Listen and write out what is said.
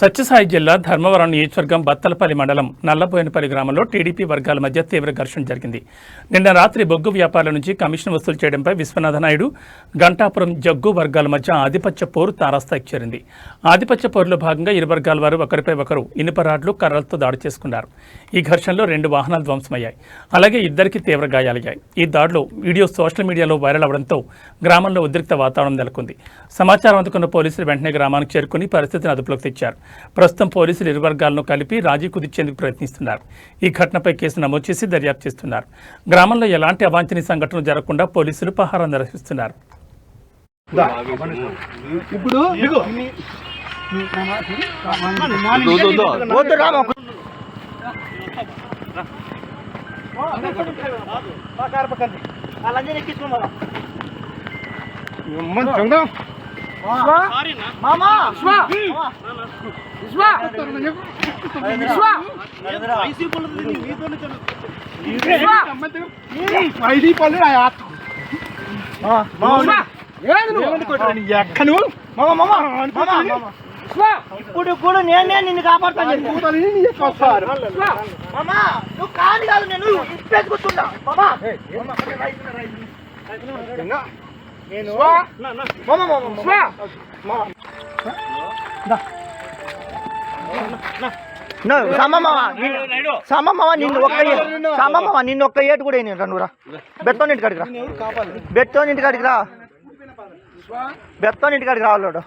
సత్యసాయి జిల్లా ధర్మవరం నియోజకవర్గం బత్తలపల్లి మండలం నల్లబోయినపల్లి గ్రామంలో టీడీపీ వర్గాల మధ్య తీవ్ర ఘర్షణ జరిగింది. నిన్న రాత్రి బొగ్గు వ్యాపారుల నుంచి కమిషన్ వసూలు చేయడంపై విశ్వనాథ నాయుడు గంటాపురం జగ్గు వర్గాల మధ్య ఆధిపత్య పోరు తారాస్థాయికి చేరింది. ఆధిపత్య పోరులో భాగంగా ఇరు వర్గాల వారు ఒకరిపై ఒకరు ఇనుప రాడ్లు కర్రలతో దాడి చేసుకున్నారు. ఈ ఘర్షణలో రెండు వాహనాలు ధ్వంసమయ్యాయి. అలాగే ఇద్దరికి తీవ్ర గాయాలయ్యాయి. ఈ దాడిలో వీడియో సోషల్ మీడియాలో వైరల్ అవడంతో గ్రామంలో ఉద్రిక్త వాతావరణం నెలకొంది. సమాచారం అందుకున్న పోలీసులు వెంటనే గ్రామానికి చేరుకుని పరిస్థితిని అదుపులోకి తెచ్చారు. ప్రస్తుతం పోలీసులు ఇరు వర్గాలను కలిపి రాజీ కుదిర్చేందుకు ప్రయత్నిస్తున్నారు. ఈ ఘటనపై కేసు నమోదు చేసి దర్యాప్తు చేస్తున్నారు. గ్రామంలో ఎలాంటి అవాంఛనీయ సంఘటనలు జరగకుండా పోలీసులు పహారా నిర్వహిస్తున్నారు. ఇప్పుడు మామా? ఐడి పళ్ళు ఎక్కను? ఇప్పుడు కూడా నేనే నిన్ను కాపాడుతాను. నువ్వు కాదు కాదు నేను ఇప్పేసుకుంటున్నా నేను మామా మామా సమమ్మ సమమ్మ నిన్ను ఒక్క సమమ్మ నిన్ను ఒక్క ఏటు కూడా నేను రా. బెత్తో ఇంటి కాడికి రా. బెత్తో ఇంటి కాడికి రా. బెత్తో ఇంటి కాడికి రావాడు